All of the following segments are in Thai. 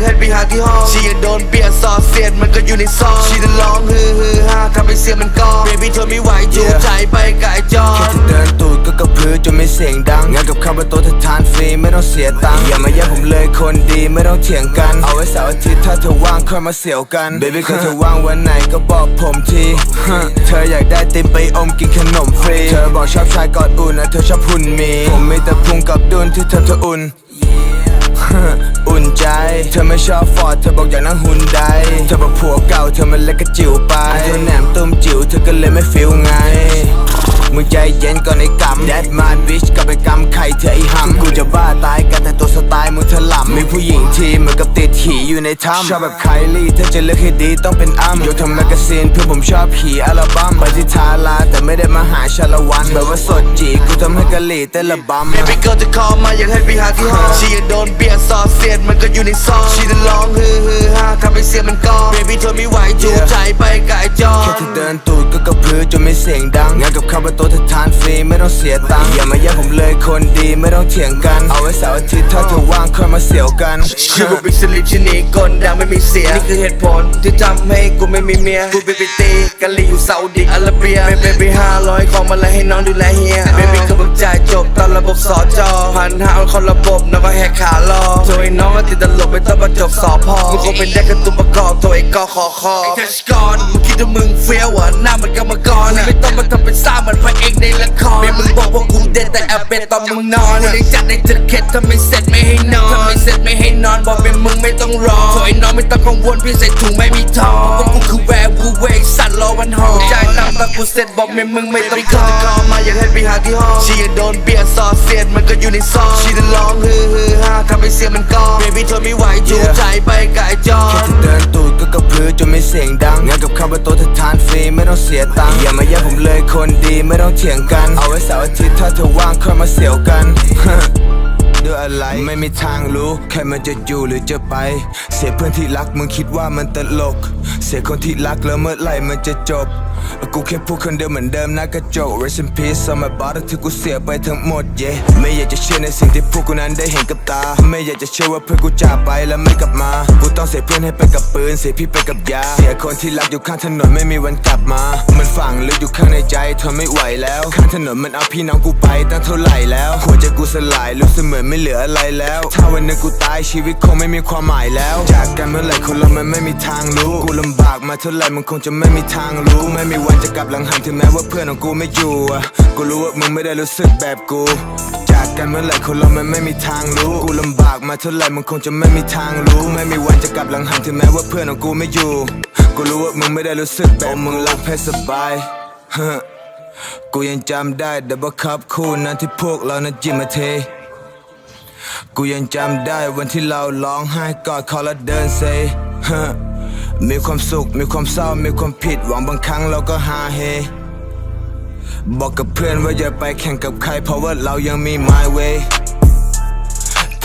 ากให้ไปหาที่ห้องชีอยากโดนเปลี่ยนซอสเสียดมันก็อยู่ในซองชีจะร้องฮือฮือฮาทำให้เสียงมันกอง baby เธอไม่ไหวจูงใจไปไกลจอแค่นที่เดินตูดก็กระพือจนไม่เสียงดังงานกับคำว่าตัวเธอทานฟรีไม่ต้องเสียตังค์อย่ามาแย่งผมเลยคนดีไม่ต้องเถียงกัน เอาไว้เสาร์อาทิตย์ถ้าเธอว่างค่อยมาเสี่ยวกัน baby ก็เธอว่างวันไหนก็บอกผมทีฮะเธออยากได้ติมไปอมกินขนมฟรีเธอบอกชอบชายกอดอุ่นนะเธอชอบหุ่นหมีผมมีแต่พุงกับดุนที่เธอเธออุ่นอุ่ นใจ เธอไม่ชอบฟอร์ดเธอบอกอยากนั่งหุ่นใด เธอบอกผัวเก่าเธอมันเล็กกระจิ๋วไปเธอแหนมตุ้มจิ๋วเธอก็เลยไม่ฟิลไง มึงใจเย็นก่อนไอ้กำ That my bitch กับไปกำไข่เธอไอ้หำกูจะบ้าตายกันแต่ตัวสไตล์มึงเธอหล่ำมีผู้หญิงทีเหมือนกับติดหีอยู่ในถ้ำชอบแบบไคลี่ถ้าจะเลือกให้ดีต้องเป็นอ้ำยกทำแมกกาซีนเพื่อผมชอบขี่อัลบั้มไปที่ทาราแต่ไม่ได้มาหาชาละวันแบบว่าสดจีกูทำให้กะหรี่เต้นระบำ baby girl จะ call มาอยากให้ไปหาที่ห้องชีอยากโดนเปลี่ยนซอสเสียดมันก็อยู่ในซองชีจะร้องฮือฮือฮาทำให้เสียงมันกอง baby เธอไม่ไหวจูงใจไปไกลจอแค่นที่เดินตูดก็กระพือจนไม่เสียงดังงานกับคำว่าตัวเธอทานฟรีไม่ต้องเสียตังค์อย่ามาแย่งผมเลยคนดีไม่ต้องเถียงกัน เอาไว้เสาร์อาทิตย์ถ้าเธอว่างค่อยมาเสี่ยวกันคือกูบิ๊กสลิปชนีกลดังไม่มีเสียงนี่คือเหตุผลที่ทำให้กูไม่มีเมียกูไปไปตีกะลีอยู่ซาอุดิอาระเบียไม่เป็นไปห้าร้อยของมาเลยให้น้องดูแลเฮียเบบี้ก็เพิ่งจ่ายจบตอนระบบสอจอพันห้าคนระบบน้องก็แหกขารอโทรไอ้น้องก็ติดตลกไม่ต้องมาจบสอบพอมึงคงเป็นได้กระตุ้นประกอบตัวไอ้กอคอคอไอ้เทชกรมึงคิดว่ามึงเฟี้ยวอะหน้ามันกรรมกรไม่ต้องมาทำเป็นซ่าเหมือนพระเอกในละครไม่มึงบอกว่ากูเด็ดแต่แอบเป็นตอนมึงนอนกูยังจัดในจะเข็ดถ้าไม่เสร็จไม่ให้นอนถ้าไม่เสร็จไม่ให้นอนบอกเป็นมึงไม่ต้องรอโถไอ้น้องไม่ต้องกังวลพี่ใส่ถุงไม่มีทองเพราะกูคือแวร์วูเวกสัตว์รอวันหอจ่ายตังค์ตอนกูเสร็จบอกเป็นมึงไม่ต้องรอจะคอมาอยากให้ไปหาที่ห้องชีอยากโดนเปลี่ยนซอสเสียดมันก็อยู่ในซองชีจะร้องฮือฮือฮาทำให้เสียงมันกอง baby เธอไม่ไหวจูงใจไปไกลจอแค่นที่เดินตูดก็กระพือจนไม่เสียงดังงานกับคำว่าตัวเธอทาน ฟรีไม่ต้องเสียตังค์อย่ามาแย่งผมเลยคนดีไม่ต้องเถียงกัน เอาไว้เสาร์อาทิตย์ถ้าเธอว่างค่อยมาเสี่ยวกันด้วยอะไรไม่มีทางรู้ใครมันจะอยู่หรือจะไป เสียเพื่อนที่รักมึงคิดว่ามันตลก เสียคนที่รักแล้วเมื่อไหร่มันจะจบ กูแค่พูดคนเดิมเหมือนเดิมนะกระจก Rest in peace on my body ที่กูเสียไปทั้งหมด yeah ไม่อยากจะเชื่อในสิ่งที่พวกกูนั้นได้เห็นกับตา ไม่อยากจะเชื่อว่าเพื่อนกูจากไปแล้วไม่กลับมา กูต้องเสียเพื่อนให้ไปกับปืน เสียพี่ไปกับยา เสียคนที่รักอยู่ข้างถนนไม่มีวันกลับมา มันฝังลึกอยู่ข้างในใจทนไม่ไหวแล้ว ข้างถนนมันเอาพี่น้องกูไปตั้งเท่าไหร่แล้วหัวใจกูสลายรู้สึกเหมือนไม่เหลืออะไรแล้ว ถ้าวันหนึงกูตายชีวิตคงไม่มีความหมายแล้ว จากกันเมื่อไหร่คนเรามันไม่มีทางรู้ กูลำบากมาเท่าไหร่มันคงจะไม่มีทางรู้ไม่มีวันจะกลับหลังหันถึงแม้ว่าเพื่อนของกูไม่อยู่อะกูรู้ว่ามึงไม่ได้รู้สึกแบบกู จากกันเมื่อไหร่คนเรามันไม่มีทางรู้ กูลำบากมาเท่าไหร่มันคงจะไม่มีทางรู้ ไม่มีวันจะกลับหลังหันถึงแม้ว่าเพื่อนของกูไม่อยู่ กูรู้ว่ามึงไม่ได้รู้สึกแบบมึงรักเพชรสบายฮะกูยังจำได้ดับเบิลคัพคู่นั้นที่พวกเรานั้นจิมมาเทกูยังจำได้วันที่เราร้องไห้กอดคอแล้วเดินเซฮะ มีความสุข มีความเศร้า มีความผิดหวังบางครั้งเราก็ฮาเฮ บอกกับเพื่อนว่าอย่าไปแข่งกับใคร เพราะว่าเรายังมี my way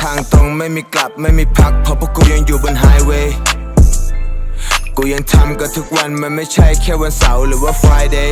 ทางตรงไม่มีกลับไม่มีพัก เพราะพวกกูยังอยู่บนไฮเวย์ กูยังทำกันทุกวันมันไม่ใช่แค่วันเสาร์หรือว่า Friday